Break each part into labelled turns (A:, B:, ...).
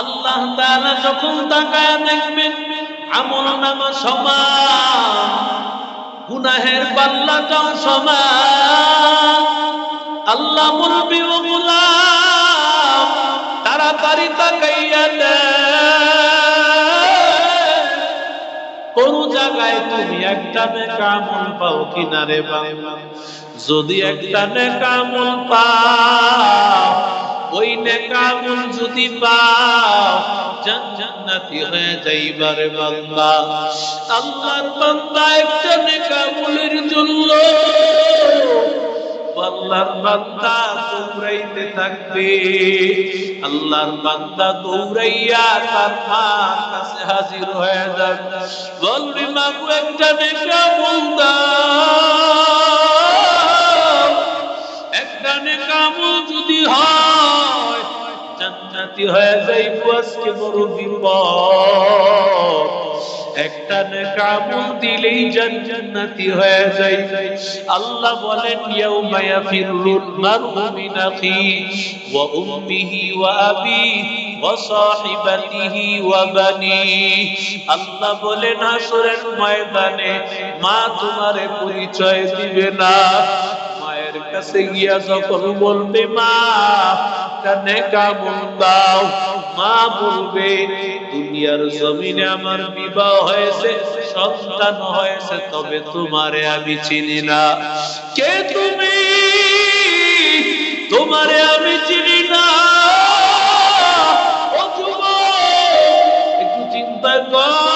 A: আল্লাহ তাআলা যখন তাকায় দেখবেন, আমল নামা সমান, গুনাহের পাল্লাটাও সমান, আল্লাহ বলবি, ও গোলাম, তাড়াতাড়ি তাকাইয়া কোন জায়গায় তুমি একটা নেকামল পাও কিনারে যদি একটা নেকামল পাও ওই নেকামল যদি পাও হয়ে যাইবারে বান্দা। আল্লাহর বান্দা একটা নেকামলের জন্য। আল্লাহর বান্দা দৌড়াইতে থাকবে। আল্লাহর বান্দা দৌড়াইয়া তার কাছে হাজির হয়ে যাবে বলবি মাগু একটা নেকা বলদা একটা নেকা যদি হয় জান্নাতি হয়ে যাইব আজকে বড় বিপদ একটা নেকা আমল দিলেই জান্নাতি হয়ে যায় আল্লাহ বলেন, ইয়াউমা ইয়াফিরুল মারউ মিন আখি ওয়া উম্মিহি ওয়া আবি ওয়া বানি। আল্লাহ বলেন ময়দানে মা তোমারে পরিচয় দিবে না। কাছে গিয়া যখন বলবে, মা দাও। মা বলবে, দুনিয়ার জমিনে আমার বিবাহ হয়েছে, সন্তান হয়েছে, তবে তোমারে আমি চিনি না। কে তুমি? তোমারে আমি চিনি না। একটু চিন্তা কর।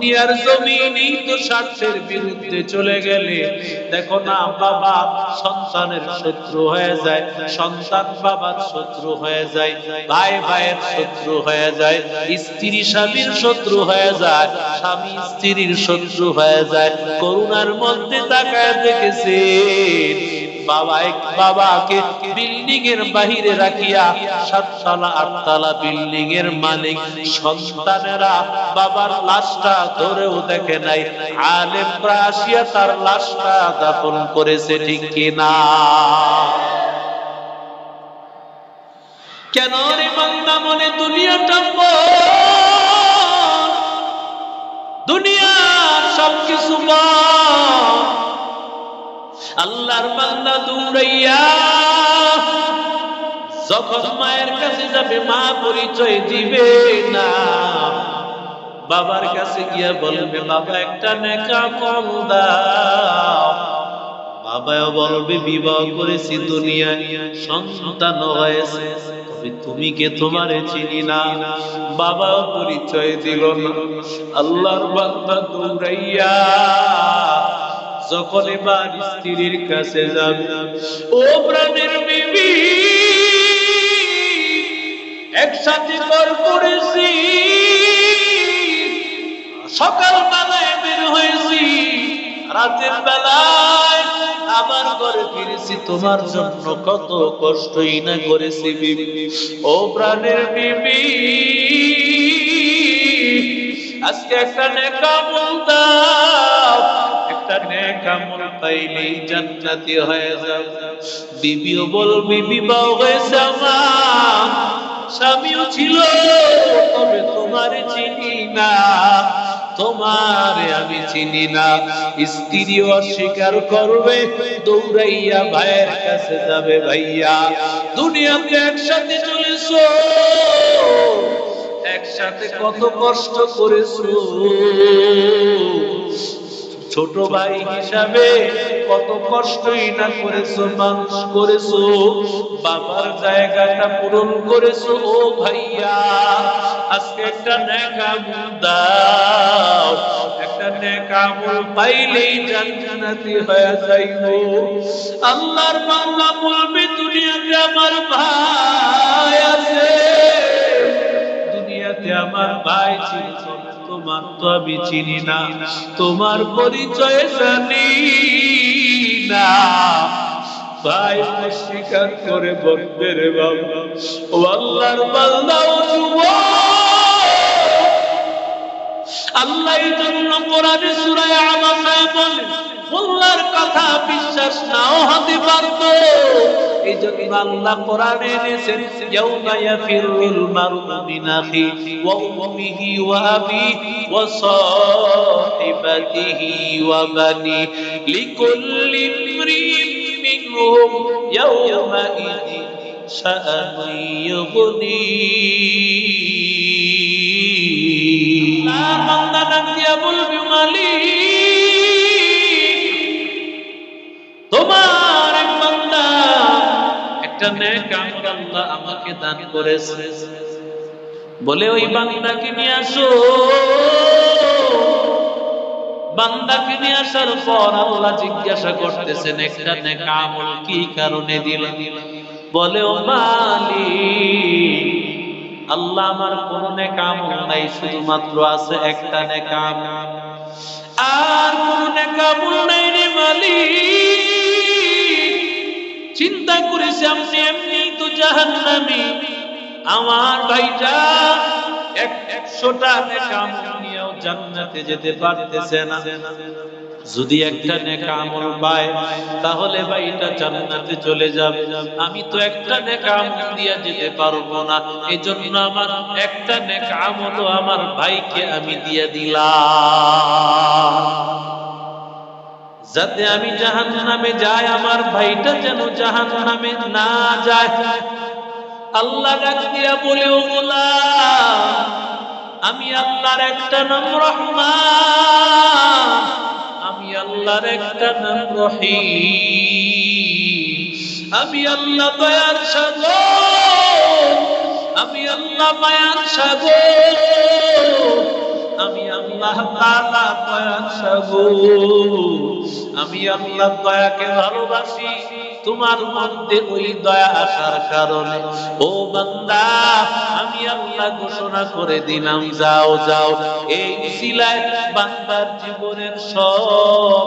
A: দুনিয়ার জমিনই তো স্বার্থের বিরুদ্ধে চলে গেলে। দেখো না, বাবা সন্তানের শত্রু হয়ে যায়, সন্তান বাবার শত্রু হয়ে যায়, ভাই ভাইয়ের শত্রু হয়ে যায়, স্ত্রী স্বামীর শত্রু হয়ে যায়, স্বামী স্ত্রীর শত্রু হয়ে যায়। করুণার মধ্যে তাকায় দেখেছে বাবা বাবাকে বিল্ডিং এর বাহিরে রাখিয়া সাততলা, আটতলা বিল্ডিং এর মালিক সন্তানেরা বাবার লাশটা ধরেও দেখে নাই আলেমরা আসিয়া তার লাশটা দাফন করেছে, ঠিক কিনা কেন রে বান্দা মনে দুনিয়াটা বড়? আল্লাহর বান্দা দৌড়াইয়া যখন মায়ের কাছে যাবে, মা পরিচয় দিবে না। বাবার কাছে গিয়া বলবে, বাবা, একটা নেকা কম দাও। বাবাও বলবে, বিবাহ করেছি দুনিয়া, সন্তান হয়েছে তুমি কে তোমারে চিনি না? বাবাও পরিচয় দিল না। আল্লাহর বান্দা দৌড়াইয়া যখন এবার স্ত্রীর কাছে যাবে, ও প্রাণের বিবি, একসাথে কর করেছি। সকাল বেলায় বের হয়েছি, রাতের বেলায় আমার ঘরে ফিরেছি। তোমার জন্য কত কষ্টই না করেছি বিবি, ও প্রাণের বিবি। আজকে একটা নেকা দাও স্বামীও ছিল, তবে তোমার চিনি না। তোমারে আমি চিনি না। স্ত্রী অস্বীকার করবে, দৌড়াইয়া ভাইয়ের কাছে যাবে ভাইয়া। দুনিয়াতে একসাথে চলেছো, একসাথে কত কষ্ট করেছ। ছোট ভাই হিসাবে কত কষ্টই না করেছ, মানুষ করেছ, বাবার জায়গাটা পূরণ করেছ, ও ভাইয়া। আজকে একটা নেকামল দাও, একটা নেকামল পাইলেই জান্নাতি হয়ে যাইব। আল্লাহর বাংলা বলবে, দুনিয়াতে আমার ভাই আমার ভাই ছিল, তোমার তো আমি চিনি না, তোমার পরিচয় জানি না। স্বীকার করে বলবে রে আল্লাহর আল্লাহ জন্য কোরআনে আবাসায় বলে কথা বিশ্বাস নাও হতে পারতো। এই জন্য আল্লাহ কোরআনে এনেছেন ইয়াউমা ইয়াফিরুল মারউ মিন আখি ওয়া উম্মিহি ওয়া আবিহি ওয়া সাহিবাতিহি ওয়া বানি লিকুল্লি ইমরিন মিনহুম ইয়াউমা ইযিন শাআনুন ইউগনি। আল্লাহ বান্দা ডাক দিয়া বলবে, মালিক আল্লাহ আমাকে দান করেছে। বলে, ওই বান্দাকে নিয়ে আসো। নিয়ে আসার পর আল্লাহ জিজ্ঞাসা করতেছেন, একটা কি কারণে বলে, ও আল্লাহ আমার কোন নাই, শুধুমাত্র আছে একটা নেক আমল। আর কোন নেক নাই রে মালিক। চিন্তা করেছি আপনি এমনি তো জাহান্নামী। আমার ভাইটা এক একশোটা নেক আমল নিয়েও জান্নাতে যেতে পারতেছে না। যদি একটা নেক আমল পায়, তাহলে ভাইটা জান্নাতে চলে যাবে। আমি তো একটা নেক আমল দিয়া যেতে পারব না। এজন্য আমার একটা নেক আমলও আমার ভাইকে আমি দিয়ে দিলাম। যাতে আমি জাহান নামে যাই, আমার ভাইটা যেন জাহান নামে না যায়। আল্লাহ ডাক দিয়া বলে আমি আল্লাহর একটা নাম আমি আল্লাহর একটা নাম আমি আল্লাহ দয়ার সাগর, আমি আল্লাহ মায়ার সাগর, আমি আল্লাহ তাআলা দয়ার সাগর। আমি আল্লাহ দয়াকে ভালোবাসি, তোমার মধ্যে ওই দয়া আসার কারণে। ও বান্দা, আমি আল্লাহ ঘোষণা করে দিলাম, যাও যাও। এই সিলায় বান্দার জীবনের সব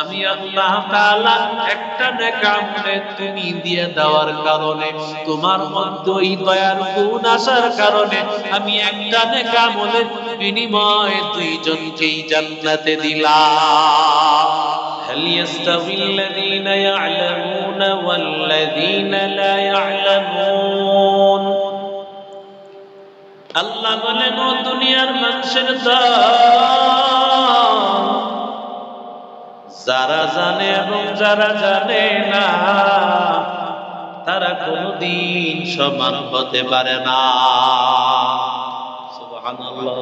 A: আমি আল্লাহ তাআলা একটা নেকামলে তুমি দিয়ে দেওয়ার কারণে, তোমার মধ্যে ওই দয়ার গুণ আসার কারণে আমি একটা নেকামলের বিনিময়ে দুইজনকেই জান্নাতে দিলাম। هل يستوي الذين يعلمون والذين لا يعلمون আল্লাহ বলেন ও দুনিয়ার মানুষের দল যারা জানে এবং যারা জানে না তারা কোনদিন সমান হতে পারে না সুবহানাল্লাহ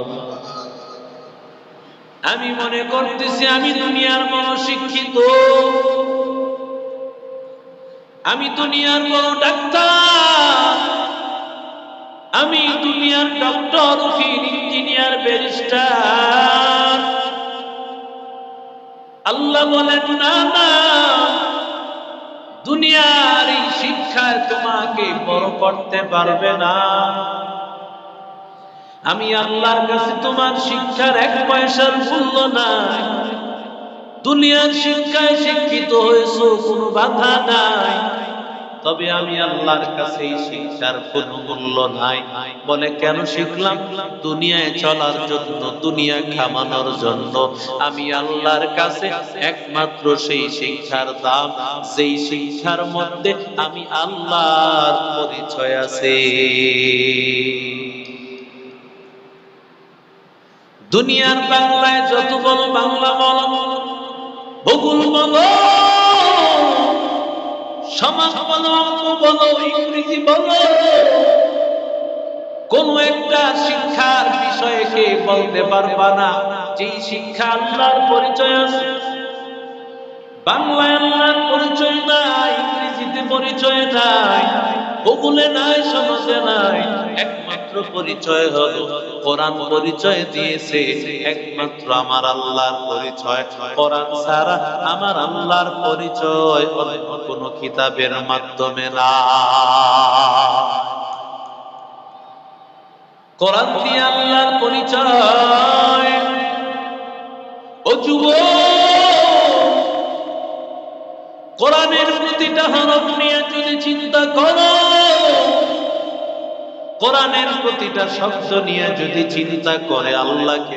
A: আমি মনে করতেছি আমি দুনিয়ার বড় শিক্ষিত। আমি দুনিয়ার বড় ডাক্তার। আমি দুনিয়ার ডক্টর, উকিল, ইঞ্জিনিয়ার, ব্যারিস্টার। আল্লাহ বলেন, না না, দুনিয়ার এই শিক্ষায় তোমাকে বড় করতে পারবে না। আমি আল্লাহর কাছে তোমার শিক্ষার এক পয়সার মূল্য নাই। দুনিয়ার শিক্ষায় শিক্ষিত হয়েছো, কোনো বাধা নাই। তবে আমি আল্লাহর কাছে এই শিক্ষার কোনো মূল্য নাই। বলে কেন শিখলাম? দুনিয়ায় চলার জন্য, দুনিয়া খামানোর জন্য। আমি আল্লাহর কাছে একমাত্র সেই শিক্ষার দাম, যেই শিক্ষার মধ্যে আমি আল্লাহর পরিচয় আছে। দুনিয়ার বাংলায় যত বলো বাংলা বলো ভূগোল বলো, সমাজ বলো, অঙ্ক বলো, ইংরেজি বলো, কোন একটা শিক্ষার বিষয়কে বলতে পারবা না। যেই শিক্ষা আল্লাহর পরিচয় আছে, বাংলায় আল্লাহর পরিচয় নাই, ইংরেজিতে পরিচয় নাই। ভূগোলে নাই সমাজে নাই। একমাত্র পরিচয় হলো, কোরআন পরিচয় দিয়েছে। একমাত্র আমার আল্লাহর পরিচয়। কোরআন ছাড়া আমার আল্লাহর পরিচয় অন্য কোনো কিতাবের মাধ্যমে না। কোরআন দিয়ে আল্লাহর পরিচয়। ও যুবক কোরআনের প্রতিটা হরফ নিয়ে যদি চিন্তা করো, কোরআনের প্রতিটা শব্দ নিয়ে যদি চিন্তা করে, আল্লাহকে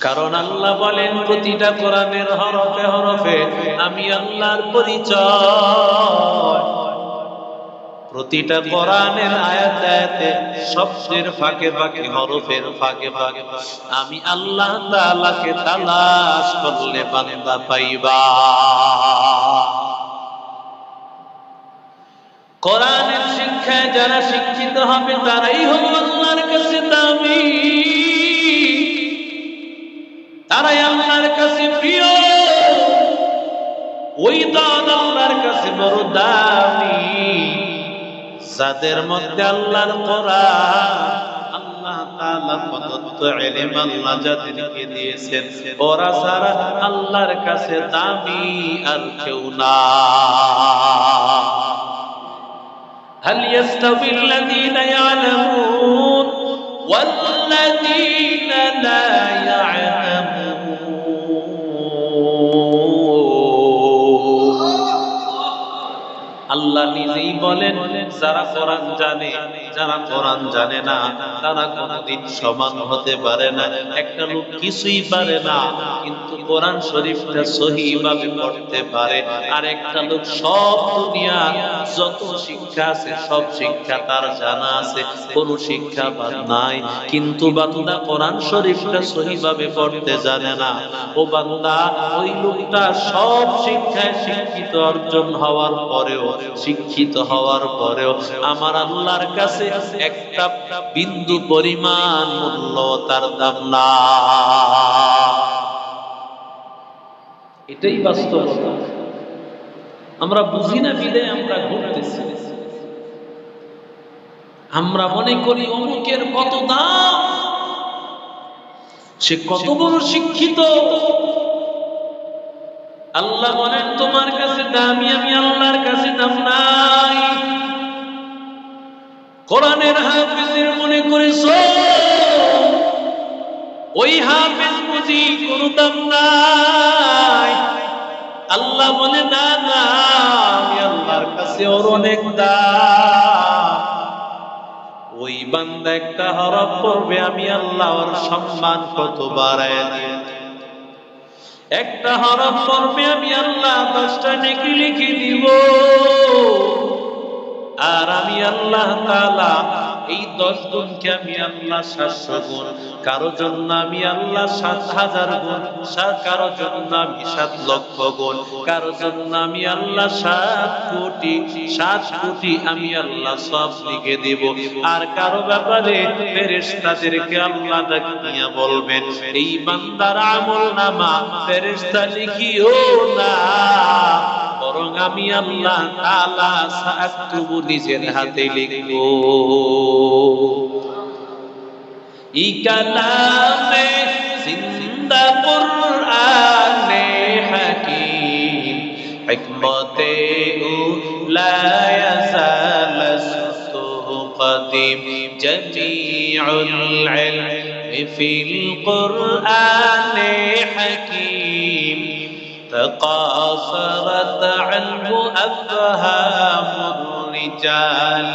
A: কারণ আল্লাহ বলেন, প্রতিটা কোরআনের হরফে হরফে আমি আল্লাহর পরিচয়। প্রতিটা কোরআনের আয়াতে আয়াতে শব্দের ফাঁকে ফাঁকে, হরফের ফাঁকে ফাঁকে। আমি আল্লাহ তাআলাকে তালাশ করলে বান্দা পাইবা। কোরআনের শিক্ষায় যারা শিক্ষিত হবে, তারাই হলো আল্লাহর কাছে দামি তারাই আল্লাহর কাছে প্রিয়। ওই দান আল্লাহর কাছে বড় দামি। যাদের মধ্যে আল্লাহর কোরআন আল্লাহ তাআলা প্রদত্ত ইলম আল্লাহ যাদেরকে দিয়েছেন ওরা সারা আল্লাহর কাছে দামি আর কেউ না هل يستوي الذين يعلمون والذين لا يعلمون আল্লাহ নিজেই বলেন, যারা কোরআন জানে, যারা কোরআন জানে না, তারা কোনদিন সমান হতে পারে না। একটা লোক কিছুই পারে না, কিন্তু কোরআন শরীফটা সহিভাবে পড়তে পারে। আর একটা লোক সব দুনিয়া, যত শিক্ষা আছে, সব শিক্ষা তার জানা আছে। কোনো শিক্ষা বাদ নাই, কিন্তু বান্দা কোরআন শরীফটা সহিভাবে পড়তে জানে না। ও বান্দা, ওই লোকটা সব শিক্ষায় শিক্ষিত, অর্জন হওয়ার পরেও শিক্ষিত হওয়ার পরেও আমার আল্লাহর কাছে একটা বিন্দু পরিমাণ মূল্য তার দাম না। এটাই বাস্তবতা। আমরা বুঝি না বিদে আমরা ঘুরতেছি। আমরা মনে করি অমুকের কত দাম, সে কত বড় শিক্ষিত। আল্লাহ বলেন, তোমার কাছে দামি, আমি আল্লাহর কাছে দাম নাই। কোরআনের হাফিজের মনে করেছ? ওই হাফিজ বুঝি কোন দাম নাই। আল্লাহ বলে, না না, আমি আল্লাহর কাছে ওর অনেক ওই বান্দা একটা হরফ করবে আমি আল্লাহর সম্মান কত বাড়ায় একটা হরফ পর্বে আমি আল্লাহ দশটা নেকি লিখে দিব। আর আমি আল্লাহ তাআলা এই দশ গুণকে আমি আল্লাহ সাতশো গুণ। কারও জন্য আমি আল্লাহ সাত হাজার গুণ কারও জন্য আমি সাত লক্ষ গুণ। কারও জন্য আমি আল্লাহ সাত কোটি সাত কোটি আমি আল্লাহ সব লিখে দেব। আর কারও ব্যাপারে ফেরেশতাদেরকে আল্লাহ ডাকিয়া বলবেন, এই বান্দার আমল নামা ফেরেশতা লিখিও না। বরং আমি আল্লাহ তাআলা সাকতুবু নিজের হাতে লিখব। ای کلام زندہ قرآن حکیم حکمت أو لا یزال سستو قدیم جمیع العلم فی القرآن حکیم تقاصرت عنه أفهام الرجال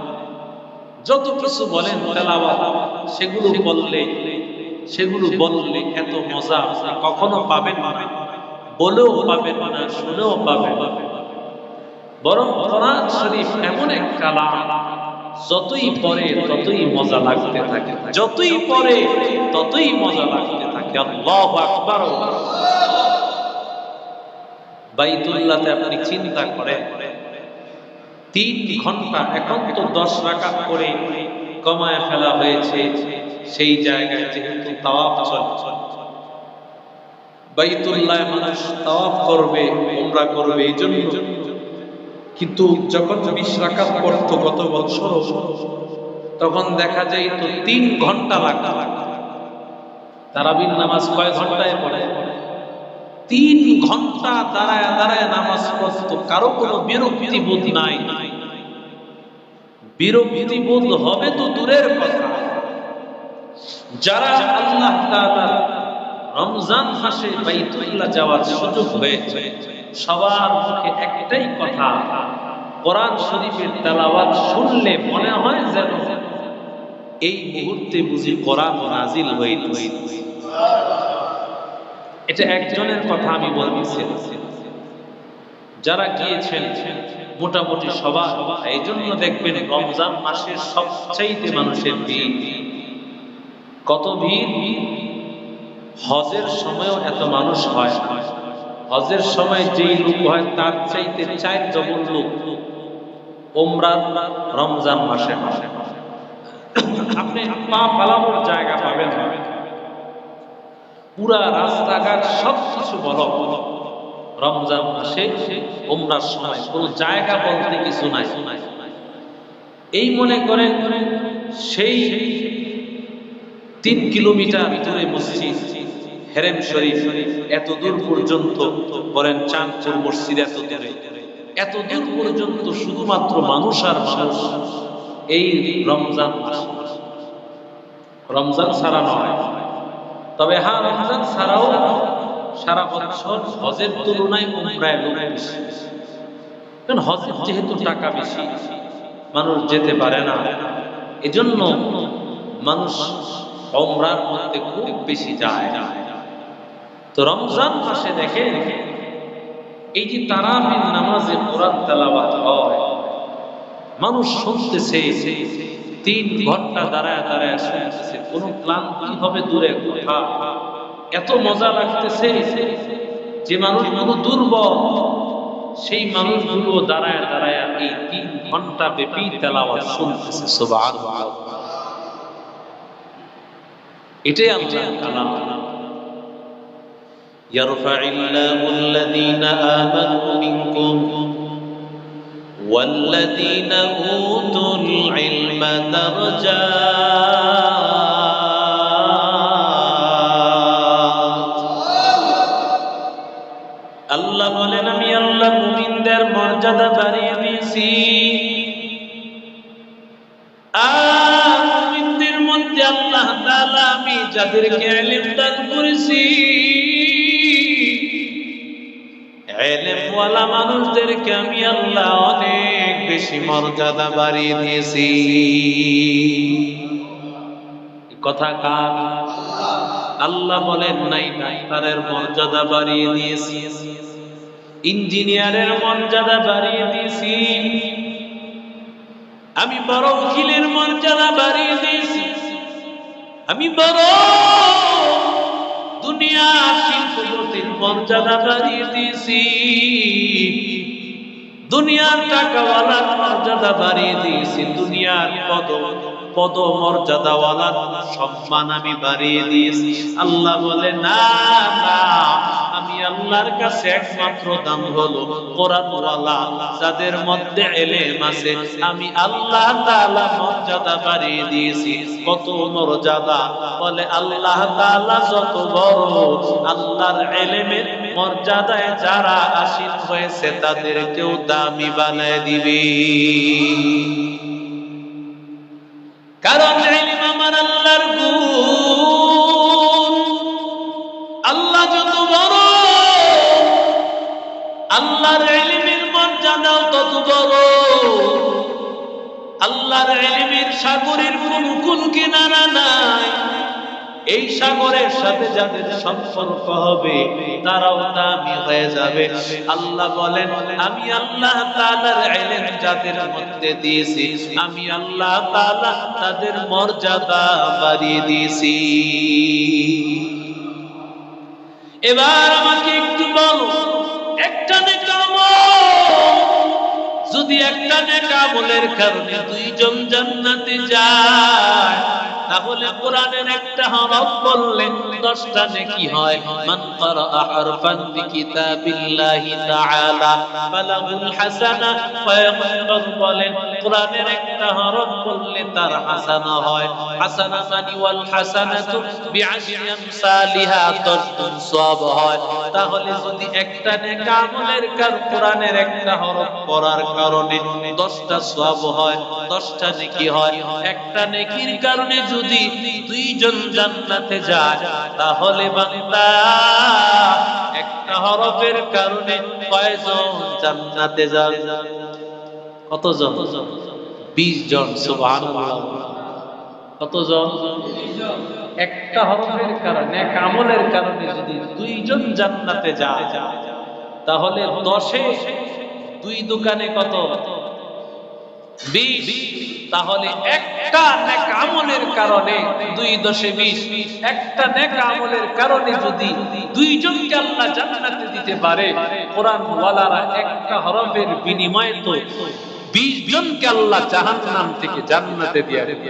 A: যত কিছু বলেন সেগুলো বললে সেগুলো বললে এত মজা কখনো পাবেন না, বলেও পাবেন না, শুনেও পাবেন বরং কোরআন শরীফ এমন এক কালাম, যতই পরে ততই মজা লাগতে থাকে, যতই পরে ততই মজা লাগতে থাকে। আল্লাহু আকবার। বাইতুল্লাহতে আপনি চিন্তা করেন তিন ঘণ্টা এখন তো দশ রাকাত করে কমায় ফেলা হয়েছে। সেই জায়গায় যেহেতু তাওয়াফ চলছে বাইতুল্লাহ মানুষ তাওয়াফ করবে, উমরা করবে এই জন্য কিন্তু যখন বিশ রাকাত পড়তো গত বছর, তখন দেখা যায় তো তিন ঘণ্টা লাগতো। তারাবির নামাজ কয় ঘন্টায় পড়ে? তিন ঘণ্টা দাঁড়ায় দাঁড়ায় নামাজ পড়তো, কারও কোনো বিরক্তি বোধ নাই। বিরক্তি বোধ হবে তো দূরের কথা। যারা আল্লাহ তাআলার রমজান মাসে বাইতুল্লাহ যাওয়ার সুযোগ হয়েছে, সবার মুখে একটাই কথা, কোরআন শরীফের তেলাওয়াত শুনলে মনে হয় যেন এই মুহূর্তে বুঝি কোরআন নাজিল হইতেছে এটা একজনের কথা আমি বলতেছি। যারা গিয়েছেন, মোটামুটি সবার এই জন্য দেখবেন রমজান মাসের সবচাইতে মানুষের ভিড়। কত ভিড়? হজের সময়ও এত মানুষ হয় হজের সময় যেই লোক হয়, তার চাইতে চার ডবল লোক ওমরা রমজান মাসে মাসে আপনি পা পালানোর জায়গা পাবেন না। পুরা রাস্তাঘাট সব কিছু বলো। রমজান মাসে ওমরার সময় কোনো জায়গা বলতে কিছু নাই। এই মনে করেন সেই তিন কিলোমিটার ভিতরে মসজিদ, হেরেম শরীফ এত দূর পর্যন্ত বলেন চাঁদপুর মসজিদ এত দূরে। এত দূর পর্যন্ত শুধুমাত্র মানুষ আর মানুষ এই রমজান রমজান ছাড়া নয় তবে হ্যাঁ রমজান ছাড়াও সারা বছর হজের তুলনায় উমরায় লোক বেশি। কারণ হজের যেহেতু টাকা বেশি, মানুষ যেতে পারে না। এজন্য মানুষ ওমরার মধ্যে খুব বেশি যায়। তো রমজান মাসে দেখে এই যে তারাবির নামাজে কোরআন তেলাওয়াত হয়, মানুষ শুনতেছে তিন ঘন্টা দাঁড়ায় দাঁড়ায় শুনতেছে কোনো ক্লান্তি হবে দূরে কথা এত মজা লাগতেছে যে মানুষগুলো দুর্বল সেই মানুষগুলো দাঁড়ায় দাঁড়ায় এই তিন ঘন্টা ব্যাপী তেলাওয়াত শুনতেছে সুবহানাল্লাহ এটাই আল্লাহ কালাম
B: يرفع الله الذين آمنوا منكم والذين أوتوا العلم درجات
A: আল্লাহ বলেন আমি আল্লাহ মুমিনদের মর্যাদা বাড়িয়ে দিয়েছি আর মুমিনদের মধ্যে আল্লাহ তাআলা আমি যাদেরকে ইলম দান করেছি মানুষদেরকে আমি আল্লাহ অনেক বেশি মর্যাদা বাড়িয়ে দিয়েছি। কথা কার? আল্লাহ বলেন, নাই মর্যাদা বাড়িয়ে দিয়েছি। ইঞ্জিনিয়ারের মর্যাদা বাড়িয়ে দিয়েছি। আমি বড় উকিলের মর্যাদা বাড়িয়ে দিয়েছি। আমি বড় দুনিয়ার টাকাওয়ালার মর্যাদা বাড়িয়ে দিয়েছি। দুনিয়ার পদ পদ মর্যাদাওয়ালার সম্মান আমি বাড়িয়ে দিয়েছি। আল্লাহ বলে, না না আমি আল্লাহর কাছে একমাত্র দাম হলো কোরআনওয়ালা, যাদের মধ্যে এলেম আছে। আমি আল্লাহ তাআলা মর্যাদা বাড়িয়ে দিয়েছি। কত মর্যাদা? বলে আল্লাহ তাআলা যত বড় আল্লাহর এলেমের মর্যাদায় যারা আসীন হয়েছে, তাদেরকেও দামি বানায় দিবে। কারণ ইলম আমার আল্লাহর গুণ। আল্লাহ যত বড় আল্লাহর ইলমের মর্যাদাও তত বড়। আল্লাহর ইলমের সাগরের কোন কুল কিনারা নাই। এই সাগরের সাথে যাদের সম্পর্ক হবে, তারাও দামি হয়ে যাবে। আল্লাহ বলেন, আমি আল্লাহ তাআলার ইলম যাদের মধ্যে দিয়েছি, আমি আল্লাহ তাআলা তাদের মর্যাদা বাড়িয়ে দিয়েছি। এবার আমাকে একটু বলো একটা নেকাম যদি একটা নেকামলের কারণে দুইজন জান্নাতে যায় তাহলে কোরআনের একটা হরফ বললে দশটা নেকি হয়। মান ক্বারা হারফান বিকিতাবিল্লাহি তাআলা, ফালাহুল হাসানা পয়গম্বর বলেন, কোরআনের একটা হরফ বললে তার হাসানা হয়। হাসানা মানি ওয়াল হাসানাতু বিআশরি আমসালিহা দশ সওয়াব হয়। তাহলে যদি একটা নেক আমলের কার কোরআনের একটা হরফ পড়ার কারণে দশটা সওয়াব হয়, দশটা নেকি হয়। একটা নেকির কারণে যদি দুইজন জান্নাতে যায়, তাহলে বান্দা, একটা হরফের কারণে কয়জন জান্নাতে যায় কতজন? বিশ জন সুবহানাল্লাহ। কতজন? একটা হরফের কারণে, এক আমলের কারণে যদি দুইজন জান্নাতে যায়, তাহলে দশে দুই দোকানে কত? বিশ। তাহলে একটা নেক আমলের কারণে দুই দশে বিশ। একটা নেক আমলের কারণে যদি দুইজনকে আল্লাহ জান্নাতে দিতে পারে কোরআন ওয়ালারা একটা হরফের বিনিময়ে তো বিশ জনকে আল্লাহ জাহান্নাম থেকে জান্নাতে দিয়ে দেবে।